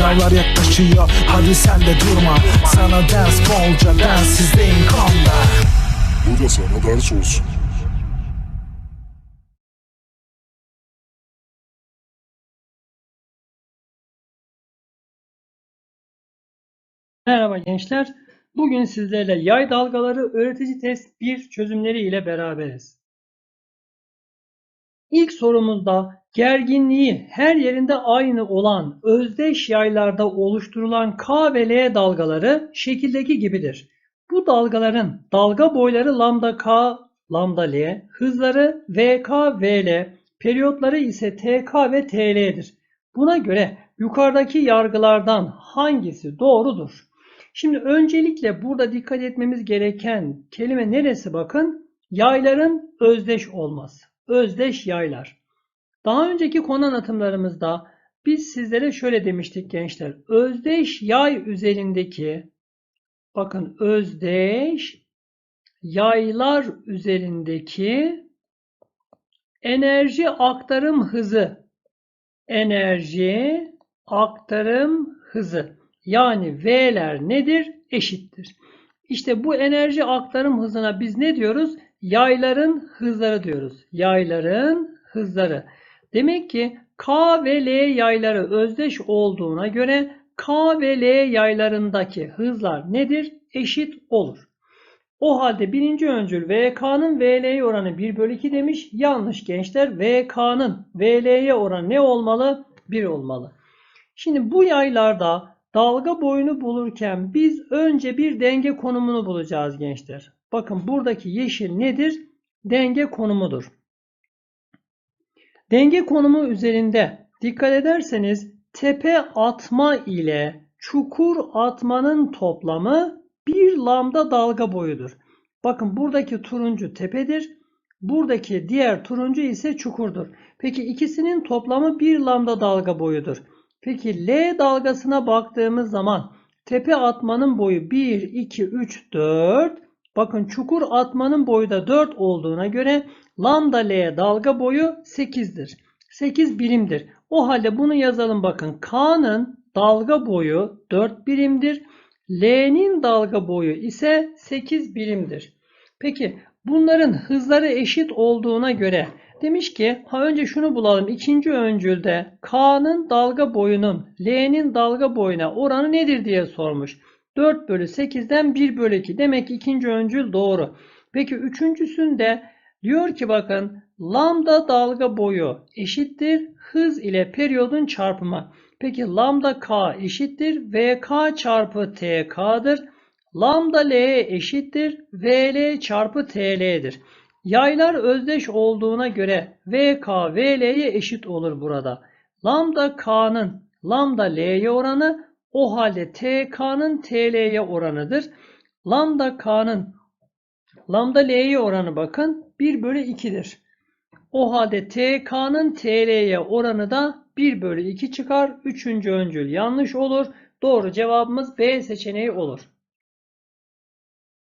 Sınavlar yaklaşıyor hadi sen de durma Sana ders bolca densizliğin konda Bu da sana ders olsun. Merhaba gençler. Bugün sizlerle yay dalgaları öğretici test 1 çözümleri ile beraberiz. İlk sorumuzda gerginliği her yerinde aynı olan özdeş yaylarda oluşturulan K ve L dalgaları şekildeki gibidir. Bu dalgaların dalga boyları lambda K, lambda L, hızları VK, VL, periyotları ise TK ve TL'dir. Buna göre yukarıdaki yargılardan hangisi doğrudur? Şimdi öncelikle burada dikkat etmemiz gereken kelime neresi bakın? Yayların özdeş olması. Özdeş yaylar. Daha önceki konu anlatımlarımızda biz sizlere şöyle demiştik gençler. Özdeş yay üzerindeki bakın özdeş yaylar üzerindeki enerji aktarım hızı enerji aktarım hızı yani V'ler nedir? Eşittir. İşte bu enerji aktarım hızına biz ne diyoruz? Yayların hızları diyoruz. Yayların hızları. Demek ki K ve L yayları özdeş olduğuna göre K ve L yaylarındaki hızlar nedir? Eşit olur. O halde birinci öncül VK'nın VL'ye oranı 1 bölü 2 demiş. Yanlış gençler. VK'nın VL'ye oranı ne olmalı? 1 olmalı. Şimdi bu yaylarda Dalga boyunu bulurken biz önce bir denge konumunu bulacağız gençler. Bakın buradaki yeşil nedir? Denge konumudur. Denge konumu üzerinde dikkat ederseniz tepe atma ile çukur atmanın toplamı bir lambda dalga boyudur. Bakın buradaki turuncu tepedir. Buradaki diğer turuncu ise çukurdur. Peki ikisinin toplamı bir lambda dalga boyudur. Peki L dalgasına baktığımız zaman tepe atmanın boyu 1, 2, 3, 4. Bakın çukur atmanın boyu da 4 olduğuna göre lambda L dalga boyu 8'dir. 8 birimdir. O halde bunu yazalım bakın. K'nın dalga boyu 4 birimdir. L'nin dalga boyu ise 8 birimdir. Peki bunların hızları eşit olduğuna göre Demiş ki ha önce şunu bulalım. İkinci öncülde K'nın dalga boyunun L'nin dalga boyuna oranı nedir diye sormuş. 4 bölü 8'den 1 bölü 2. Demek ki ikinci öncül doğru. Peki üçüncüsünde diyor ki bakın lambda dalga boyu eşittir hız ile periyodun çarpımı. Peki lambda k eşittir vk çarpı tk'dır. Lambda l eşittir vl çarpı tl'dir. Yaylar özdeş olduğuna göre VK VL'ye eşit olur burada. Lambda K'nın lambda L'ye oranı o halde TK'nın TL'ye oranıdır. Lambda K'nın lambda L'ye oranı bakın 1 bölü 2'dir. O halde TK'nın TL'ye oranı da 1 bölü 2 çıkar. Üçüncü öncül yanlış olur. Doğru cevabımız B seçeneği olur.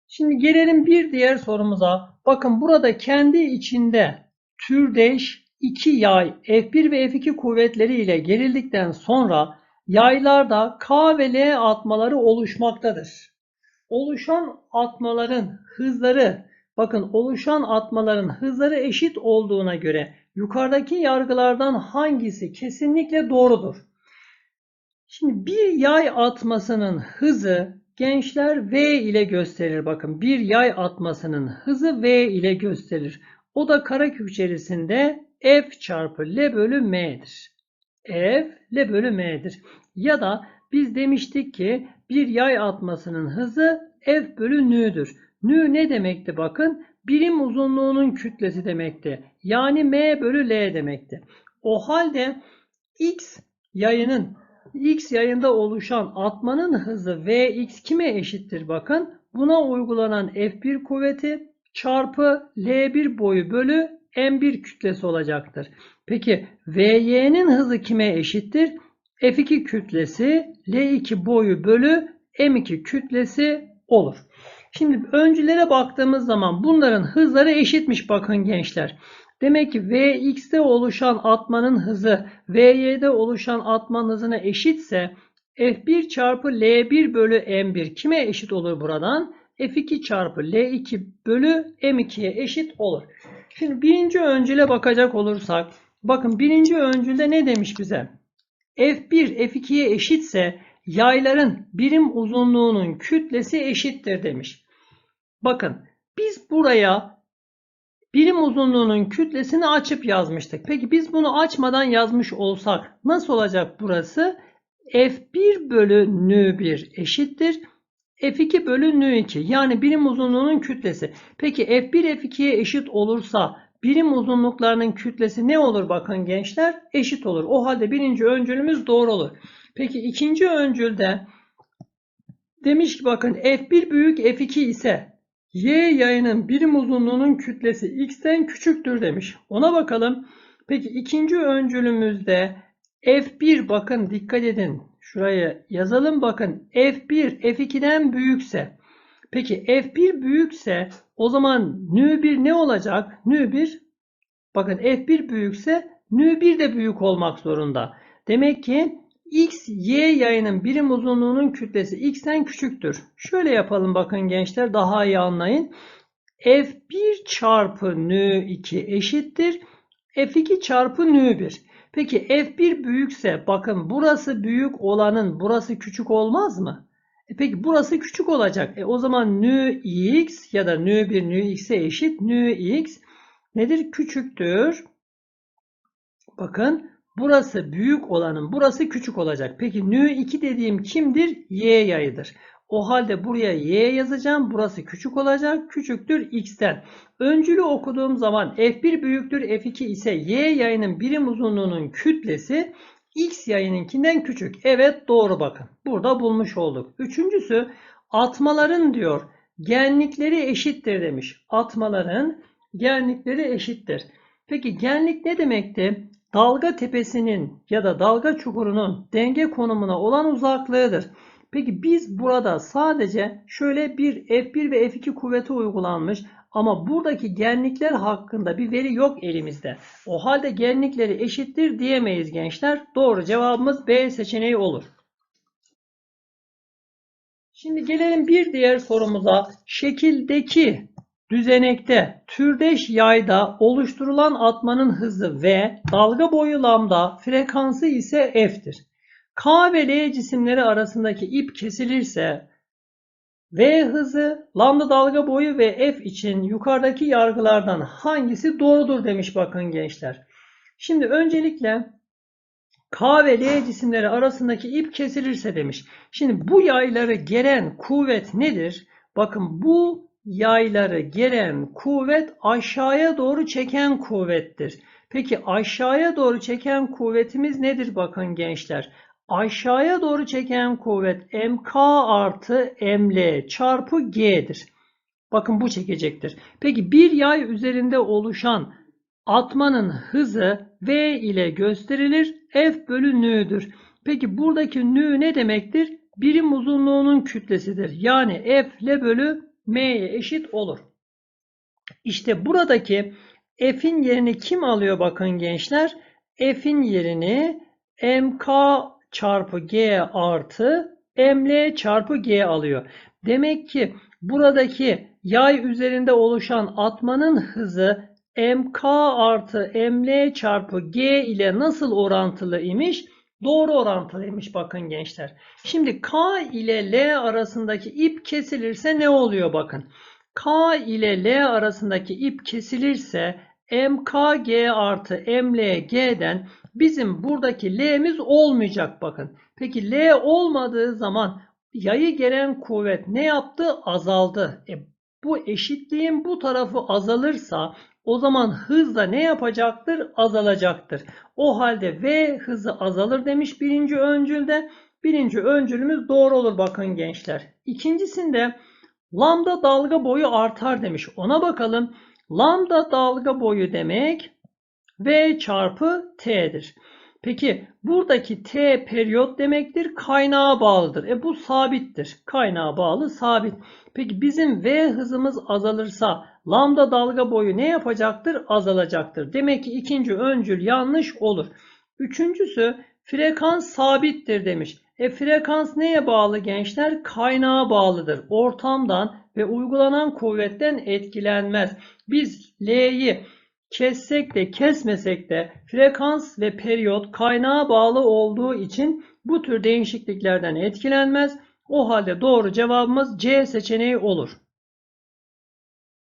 Şimdi gelelim bir diğer sorumuza. Bakın burada kendi içinde türdeş iki yay F1 ve F2 kuvvetleri ile gerildikten sonra yaylarda K ve L atmaları oluşmaktadır. Oluşan atmaların hızları bakın oluşan atmaların hızları eşit olduğuna göre yukarıdaki yargılardan hangisi kesinlikle doğrudur? Şimdi bir yay atmasının hızı Gençler V ile gösterir. Bakın bir yay atmasının hızı V ile gösterir. O da karekök içerisinde F çarpı L bölü M'dir. F L bölü M'dir. Ya da biz demiştik ki bir yay atmasının hızı F bölü N'dür. N ne demekti bakın? Birim uzunluğunun kütlesi demekti. Yani M bölü L demekti. O halde X yayının x yayında oluşan atmanın hızı vx kime eşittir bakın. Buna uygulanan F1 kuvveti çarpı L1 boyu bölü M1 kütlesi olacaktır. Peki Vy'nin hızı kime eşittir? F2 kütlesi L2 boyu bölü M2 kütlesi olur. Şimdi öncülere baktığımız zaman bunların hızları eşitmiş bakın gençler. Demek ki Vx'te oluşan atmanın hızı Vy'de oluşan atmanın hızına eşitse F1 çarpı L1 bölü M1 kime eşit olur buradan? F2 çarpı L2 bölü M2'ye eşit olur. Şimdi birinci öncüle bakacak olursak, bakın birinci öncülde ne demiş bize? F1 F2'ye eşitse yayların birim uzunluğunun kütlesi eşittir demiş. Bakın biz buraya birim uzunluğunun kütlesini açıp yazmıştık. Peki biz bunu açmadan yazmış olsak nasıl olacak burası? F1 bölü N1 eşittir. F2 bölü N2 yani birim uzunluğunun kütlesi. Peki F1 F2'ye eşit olursa birim uzunluklarının kütlesi ne olur bakın gençler? Eşit olur. O halde birinci öncülümüz doğru olur. Peki ikinci öncülde demiş ki bakın F1 büyük F2 ise Y yayının birim uzunluğunun kütlesi x'ten küçüktür demiş. Ona bakalım. Peki ikinci öncülümüzde F1 bakın dikkat edin. Şuraya yazalım bakın. F1 F2'den büyükse. Peki F1 büyükse o zaman N1 ne olacak? N1 bakın F1 büyükse N1 de büyük olmak zorunda. Demek ki x, y yayının birim uzunluğunun kütlesi x'ten küçüktür. Şöyle yapalım bakın gençler daha iyi anlayın. F1 çarpı N2 eşittir. F2 çarpı N1. Peki F1 büyükse bakın burası büyük olanın burası küçük olmaz mı? E peki burası küçük olacak. E o zaman Nx ya da N1 Nx'e eşit Nx nedir? Küçüktür. Bakın burası büyük olanın burası küçük olacak. Peki N2 dediğim kimdir? Y yayıdır. O halde buraya y yazacağım. Burası küçük olacak. Küçüktür x'ten. Öncülü okuduğum zaman f1 büyüktür f2 ise y yayının birim uzunluğunun kütlesi x yayınınkinden küçük. Evet doğru bakın. Burada bulmuş olduk. Üçüncüsü atmaların diyor genlikleri eşittir demiş. Atmaların genlikleri eşittir. Peki genlik ne demekti? Dalga tepesinin ya da dalga çukurunun denge konumuna olan uzaklığıdır. Peki biz burada sadece şöyle bir F1 ve F2 kuvveti uygulanmış ama buradaki genlikler hakkında bir veri yok elimizde. O halde genlikleri eşittir diyemeyiz gençler. Doğru cevabımız B seçeneği olur. Şimdi gelelim bir diğer sorumuza. Şekildeki düzenekte türdeş yayda oluşturulan atmanın hızı V, dalga boyu lambda, frekansı ise F'tir. K ve L cisimleri arasındaki ip kesilirse V hızı, lambda dalga boyu ve F için yukarıdaki yargılardan hangisi doğrudur demiş bakın gençler. Şimdi öncelikle K ve L cisimleri arasındaki ip kesilirse demiş. Şimdi bu yayları geren kuvvet nedir? Bakın bu yayları geren kuvvet aşağıya doğru çeken kuvvettir. Peki aşağıya doğru çeken kuvvetimiz nedir bakın gençler? Aşağıya doğru çeken kuvvet mk artı ml çarpı g'dir. Bakın bu çekecektir. Peki bir yay üzerinde oluşan atmanın hızı v ile gösterilir. F bölü n'dür. Peki buradaki n ne demektir? Birim uzunluğunun kütlesidir. Yani F ile bölü m'ye eşit olur. İşte buradaki F'in yerini kim alıyor bakın gençler? F'in yerini mk çarpı g artı ml çarpı g alıyor. Demek ki buradaki yay üzerinde oluşan atmanın hızı mk artı ml çarpı g ile nasıl orantılı imiş? Doğru orantılıymış bakın gençler. Şimdi k ile l arasındaki ip kesilirse ne oluyor bakın. K ile L arasındaki ip kesilirse MKG artı MLG'den bizim buradaki L'miz olmayacak bakın. Peki L olmadığı zaman yayı gelen kuvvet ne yaptı? Azaldı. E, bu eşitliğin bu tarafı azalırsa o zaman hız da ne yapacaktır? Azalacaktır. O halde V hızı azalır demiş birinci öncülde. Birinci öncülümüz doğru olur bakın gençler. İkincisinde lambda dalga boyu artar demiş. Ona bakalım. Lambda dalga boyu demek V çarpı T'dir. Peki buradaki T periyot demektir. Kaynağa bağlıdır. E bu sabittir. Kaynağa bağlı sabit. Peki bizim V hızımız azalırsa lambda dalga boyu ne yapacaktır? Azalacaktır. Demek ki ikinci öncül yanlış olur. Üçüncüsü frekans sabittir demiş. E frekans neye bağlı gençler? Kaynağa bağlıdır. Ortamdan ve uygulanan kuvvetten etkilenmez. Biz L'yi kessek de kesmesek de frekans ve periyot kaynağa bağlı olduğu için bu tür değişikliklerden etkilenmez. O halde doğru cevabımız C seçeneği olur.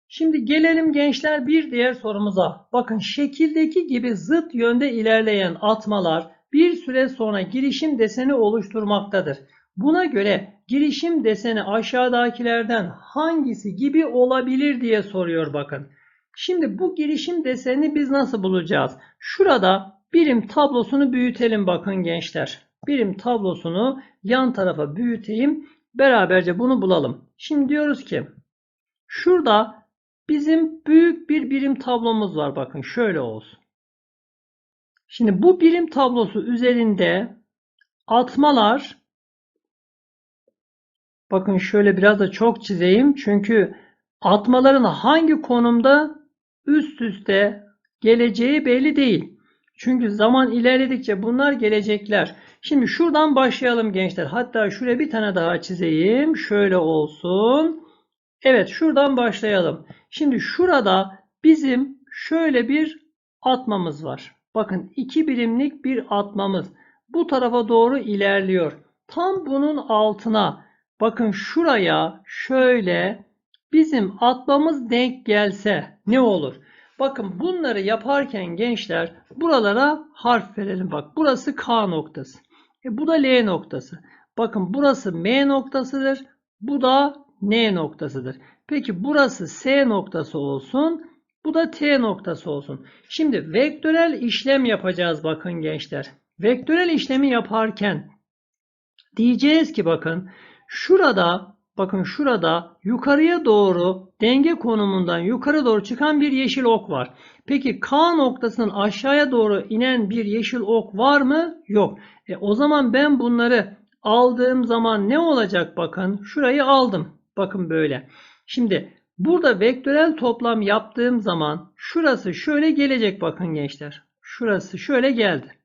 Şimdi gelelim gençler bir diğer sorumuza. Bakın şekildeki gibi zıt yönde ilerleyen atmalar bir süre sonra girişim deseni oluşturmaktadır. Buna göre girişim deseni aşağıdakilerden hangisi gibi olabilir diye soruyor bakın. Şimdi bu girişim desenini biz nasıl bulacağız? Şurada birim tablosunu büyütelim bakın gençler. Birim tablosunu yan tarafa büyüteyim. Beraberce bunu bulalım. Şimdi diyoruz ki şurada bizim büyük bir birim tablomuz var. Bakın şöyle olsun. Şimdi bu birim tablosu üzerinde atmalar bakın şöyle biraz da çok çizeyim. Çünkü atmaların hangi konumda üst üste geleceği belli değil. Çünkü zaman ilerledikçe bunlar gelecekler. Şimdi şuradan başlayalım gençler. Hatta şuraya bir tane daha çizeyim. Şöyle olsun. Evet şuradan başlayalım. Şimdi şurada bizim şöyle bir atmamız var. Bakın iki birimlik bir atmamız. Bu tarafa doğru ilerliyor. Tam bunun altına bakın şuraya şöyle bizim atmamız denk gelse ne olur? Bakın bunları yaparken gençler buralara harf verelim. Bak burası K noktası. E, bu da L noktası. Bakın burası M noktasıdır. Bu da N noktasıdır. Peki burası S noktası olsun. Bu da T noktası olsun. Şimdi vektörel işlem yapacağız bakın gençler. Vektörel işlemi yaparken diyeceğiz ki bakın şurada bakın şurada yukarıya doğru denge konumundan yukarı doğru çıkan bir yeşil ok var. Peki K noktasının aşağıya doğru inen bir yeşil ok var mı? Yok. E, o zaman ben bunları aldığım zaman ne olacak bakın. Şurayı aldım. Bakın böyle. Şimdi burada vektörel toplam yaptığım zaman şurası şöyle gelecek bakın gençler. Şurası şöyle geldi.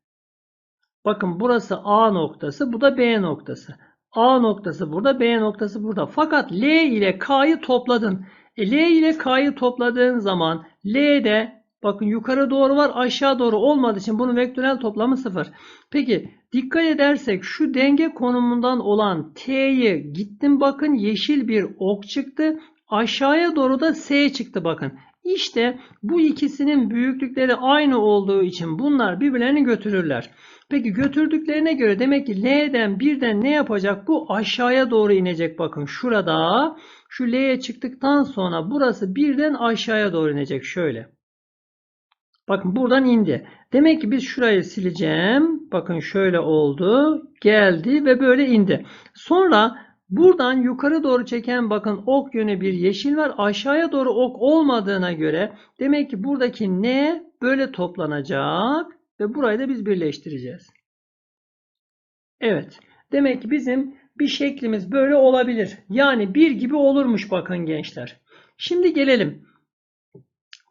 Bakın burası A noktası, bu da B noktası. A noktası burada, B noktası burada. Fakat L ile K'yı topladın. E, L ile K'yı topladığın zaman L'de bakın yukarı doğru var, aşağı doğru olmadığı için bunun vektörel toplamı sıfır. Peki dikkat edersek şu denge konumundan olan T'yi gittim bakın yeşil bir ok çıktı. Aşağıya doğru da S çıktı bakın. İşte bu ikisinin büyüklükleri aynı olduğu için bunlar birbirlerini götürürler. Peki götürdüklerine göre demek ki L'den birden ne yapacak? Bu aşağıya doğru inecek bakın şurada. Şu L'ye çıktıktan sonra burası birden aşağıya doğru inecek şöyle. Bakın buradan indi. Demek ki biz şurayı sileceğim. Bakın şöyle oldu. Geldi ve böyle indi. Sonra buradan yukarı doğru çeken bakın ok yönü bir yeşil var. Aşağıya doğru ok olmadığına göre demek ki buradaki ne böyle toplanacak ve burayı da biz birleştireceğiz. Evet. Demek ki bizim bir şeklimiz böyle olabilir. Yani bir gibi olurmuş bakın gençler. Şimdi gelelim.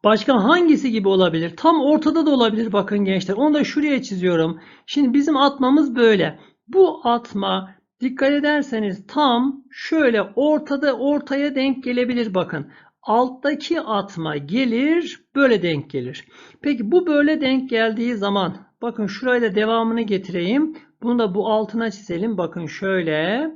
Başka hangisi gibi olabilir? Tam ortada da olabilir bakın gençler. Onu da şuraya çiziyorum. Şimdi bizim atmamız böyle. Bu atma dikkat ederseniz tam şöyle ortada ortaya denk gelebilir bakın. Alttaki atma gelir böyle denk gelir. Peki bu böyle denk geldiği zaman bakın şurayla devamını getireyim. Bunu da bu altına çizelim. Bakın şöyle.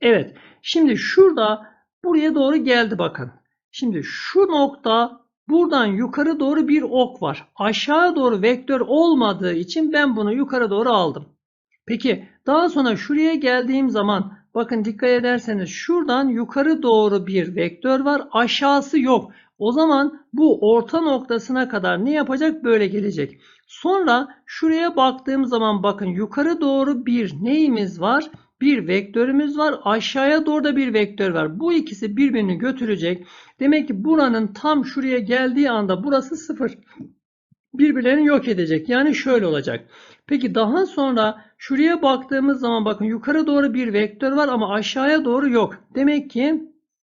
Evet. Şimdi şurada buraya doğru geldi bakın. Şimdi şu nokta buradan yukarı doğru bir ok var. Aşağı doğru vektör olmadığı için ben bunu yukarı doğru aldım. Peki daha sonra şuraya geldiğim zaman bakın dikkat ederseniz şuradan yukarı doğru bir vektör var. Aşağısı yok. O zaman bu orta noktasına kadar ne yapacak? Böyle gelecek. Sonra şuraya baktığım zaman bakın yukarı doğru bir neyimiz var? Bir vektörümüz var. Aşağıya doğru da bir vektör var. Bu ikisi birbirini götürecek. Demek ki buranın tam şuraya geldiği anda burası sıfır. Birbirlerini yok edecek. Yani şöyle olacak. Peki daha sonra şuraya baktığımız zaman bakın yukarı doğru bir vektör var ama aşağıya doğru yok. Demek ki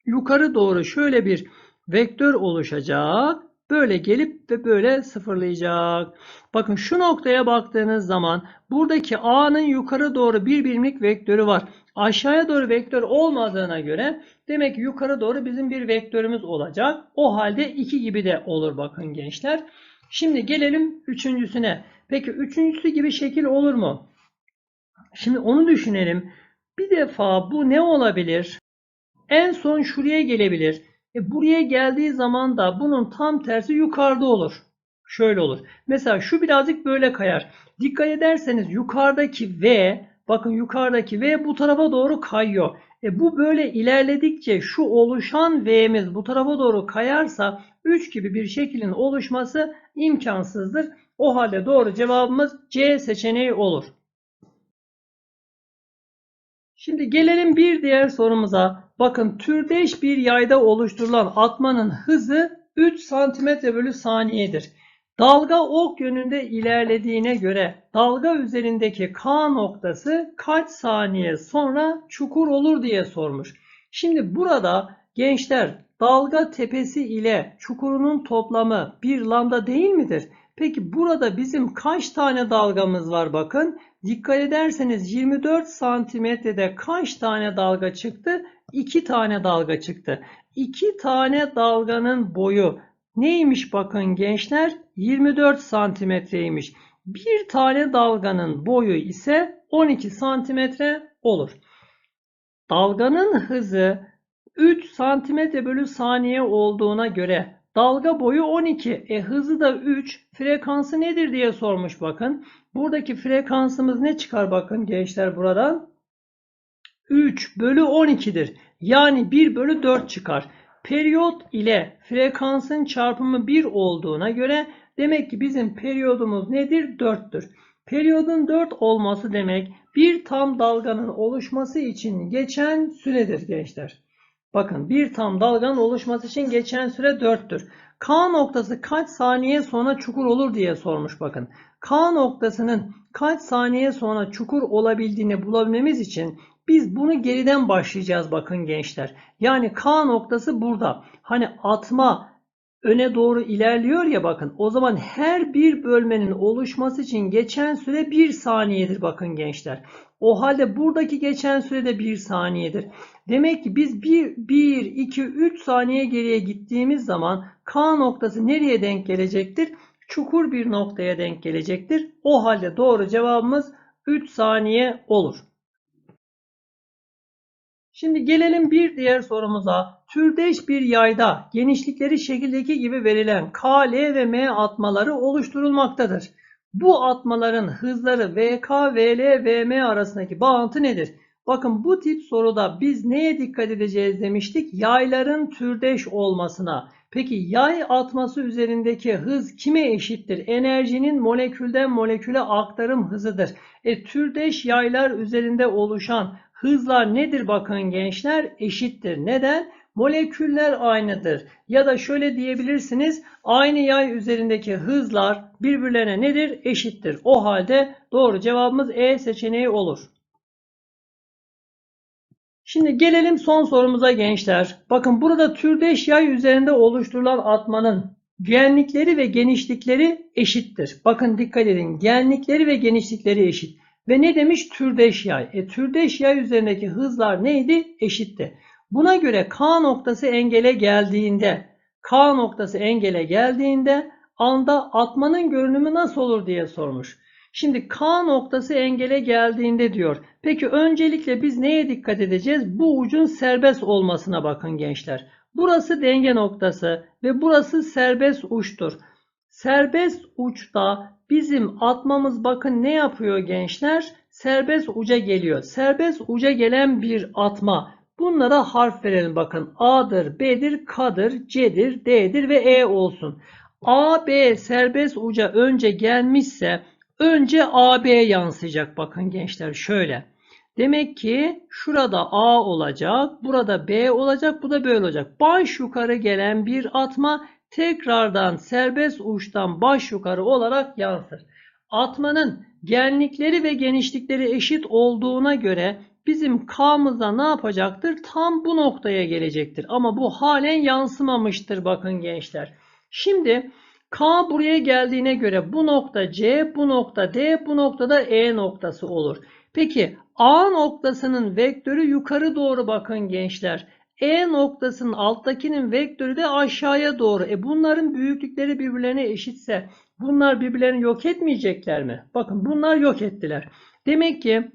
yukarı doğru şöyle bir vektör oluşacak. böyle gelip ve böyle sıfırlayacak. Bakın şu noktaya baktığınız zaman buradaki A'nın yukarı doğru bir birimlik vektörü var. Aşağıya doğru vektör olmadığına göre demek ki yukarı doğru bizim bir vektörümüz olacak. O halde 2 gibi de olur bakın gençler. Şimdi gelelim üçüncüsüne. Peki üçüncüsü gibi şekil olur mu? Şimdi onu düşünelim. Bir defa bu ne olabilir? En son şuraya gelebilir. E buraya geldiği zaman da bunun tam tersi yukarıda olur. Şöyle olur. Mesela şu birazcık böyle kayar. Dikkat ederseniz yukarıdaki V, bakın yukarıdaki V bu tarafa doğru kayıyor. E bu böyle ilerledikçe şu oluşan V'miz bu tarafa doğru kayarsa 3 gibi bir şeklin oluşması imkansızdır. O halde doğru cevabımız C seçeneği olur. Şimdi gelelim bir diğer sorumuza. Bakın türdeş bir yayda oluşturulan atmanın hızı 3 cm bölü saniyedir. Dalga ok yönünde ilerlediğine göre dalga üzerindeki K noktası kaç saniye sonra çukur olur diye sormuş. Şimdi burada gençler dalga tepesi ile çukurunun toplamı bir lambda değil midir? Peki burada bizim kaç tane dalgamız var bakın. Dikkat ederseniz 24 santimetrede kaç tane dalga çıktı? 2 tane dalga çıktı. 2 tane dalganın boyu neymiş bakın gençler? 24 santimetreymiş. Bir tane dalganın boyu ise 12 santimetre olur. Dalganın hızı 3 santimetre bölü saniye olduğuna göre dalga boyu 12. E hızı da 3. Frekansı nedir diye sormuş bakın. Buradaki frekansımız ne çıkar bakın gençler buradan? 3 bölü 12'dir. Yani 1 bölü 4 çıkar. Periyot ile frekansın çarpımı 1 olduğuna göre demek ki bizim periyodumuz nedir? 4'tür. Periyodun 4 olması demek bir tam dalganın oluşması için geçen süredir gençler. Bakın bir tam dalganın oluşması için geçen süre 4'tür. K noktası kaç saniye sonra çukur olur diye sormuş bakın. K noktasının kaç saniye sonra çukur olabildiğini bulabilmemiz için biz bunu geriden başlayacağız bakın gençler. Yani K noktası burada. Hani atma öne doğru ilerliyor ya bakın. O zaman her bir bölmenin oluşması için geçen süre 1 saniyedir bakın gençler. O halde buradaki geçen süre de 1 saniyedir. Demek ki biz 1, 1 2, 3 saniye geriye gittiğimiz zaman K noktası nereye denk gelecektir? Çukur bir noktaya denk gelecektir. O halde doğru cevabımız 3 saniye olur. Şimdi gelelim bir diğer sorumuza. Türdeş bir yayda genişlikleri şekildeki gibi verilen K, L ve M atmaları oluşturulmaktadır. Bu atmaların hızları VK, VL, VM arasındaki bağıntı nedir? Bakın bu tip soruda biz neye dikkat edeceğiz demiştik? Yayların türdeş olmasına. Peki yay atması üzerindeki hız kime eşittir? Enerjinin molekülden moleküle aktarım hızıdır. E, türdeş yaylar üzerinde oluşan hızlar nedir bakın gençler? Eşittir. Neden? Moleküller aynıdır. Ya da şöyle diyebilirsiniz. Aynı yay üzerindeki hızlar birbirlerine nedir? Eşittir. O halde doğru cevabımız E seçeneği olur. Şimdi gelelim son sorumuza gençler. Bakın burada türdeş yay üzerinde oluşturulan atmanın genlikleri ve genişlikleri eşittir. Bakın dikkat edin. Genlikleri ve genişlikleri eşit. Ve ne demiş? Türdeş yay. E, türdeş yay üzerindeki hızlar neydi? Eşitti. Buna göre K noktası engele geldiğinde K noktası engele geldiğinde anda atmanın görünümü nasıl olur diye sormuş. Şimdi K noktası engele geldiğinde diyor. Peki öncelikle biz neye dikkat edeceğiz? Bu ucun serbest olmasına bakın gençler. Burası denge noktası ve burası serbest uçtur. Serbest uçta bizim atmamız bakın ne yapıyor gençler? Serbest uca geliyor. Serbest uca gelen bir atma. Bunlara harf verelim bakın. A'dır, B'dir, K'dır, C'dir, D'dir ve E olsun. A, B serbest uca önce gelmişse önce AB yansıyacak bakın gençler şöyle. Demek ki şurada A olacak, burada B olacak, bu da böyle olacak. Baş yukarı gelen bir atma tekrardan serbest uçtan baş yukarı olarak yansır. Atmanın genlikleri ve genişlikleri eşit olduğuna göre bizim K'mıza ne yapacaktır? Tam bu noktaya gelecektir. Ama bu halen yansımamıştır bakın gençler. Şimdi K buraya geldiğine göre bu nokta C, bu nokta D, bu noktada E noktası olur. Peki A noktasının vektörü yukarı doğru bakın gençler. E noktasının alttakinin vektörü de aşağıya doğru. E bunların büyüklükleri birbirlerine eşitse bunlar birbirlerini yok etmeyecekler mi? Bakın bunlar yok ettiler. Demek ki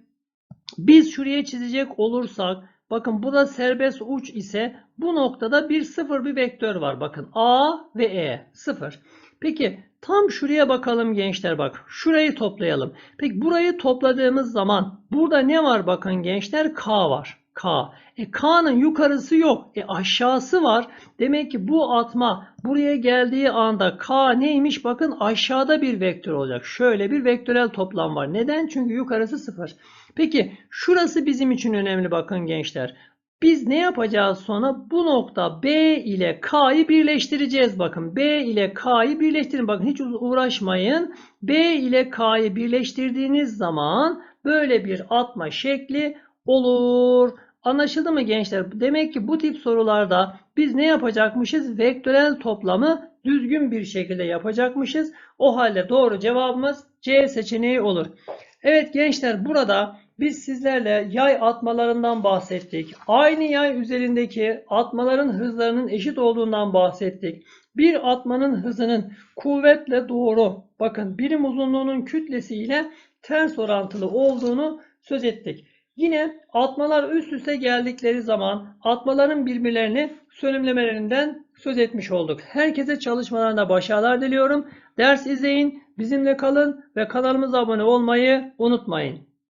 biz şuraya çizecek olursak bakın bu da serbest uç ise bu noktada bir sıfır bir vektör var. Bakın A ve E sıfır. Peki tam şuraya bakalım gençler bak. Şurayı toplayalım. Peki burayı topladığımız zaman burada ne var bakın gençler? K var. K. E K'nın yukarısı yok. E aşağısı var. Demek ki bu atma buraya geldiği anda K neymiş? Bakın aşağıda bir vektör olacak. Şöyle bir vektörel toplam var. Neden? Çünkü yukarısı sıfır. Peki şurası bizim için önemli bakın gençler. Biz ne yapacağız sonra? Bu nokta B ile K'yı birleştireceğiz. Bakın B ile K'yı birleştirin. Bakın hiç uğraşmayın. B ile K'yı birleştirdiğiniz zaman böyle bir atma şekli olur. Anlaşıldı mı gençler? Demek ki bu tip sorularda biz ne yapacakmışız? Vektörel toplamı düzgün bir şekilde yapacakmışız. O halde doğru cevabımız C seçeneği olur. Evet gençler burada biz sizlerle yay atmalarından bahsettik. Aynı yay üzerindeki atmaların hızlarının eşit olduğundan bahsettik. Bir atmanın hızının kuvvetle doğru, bakın birim uzunluğunun kütlesi ile ters orantılı olduğunu söz ettik. Yine atmalar üst üste geldikleri zaman atmaların birbirlerini sönümlemelerinden söz etmiş olduk. Herkese çalışmalarında başarılar diliyorum. Ders izleyin, bizimle kalın ve kanalımıza abone olmayı unutmayın.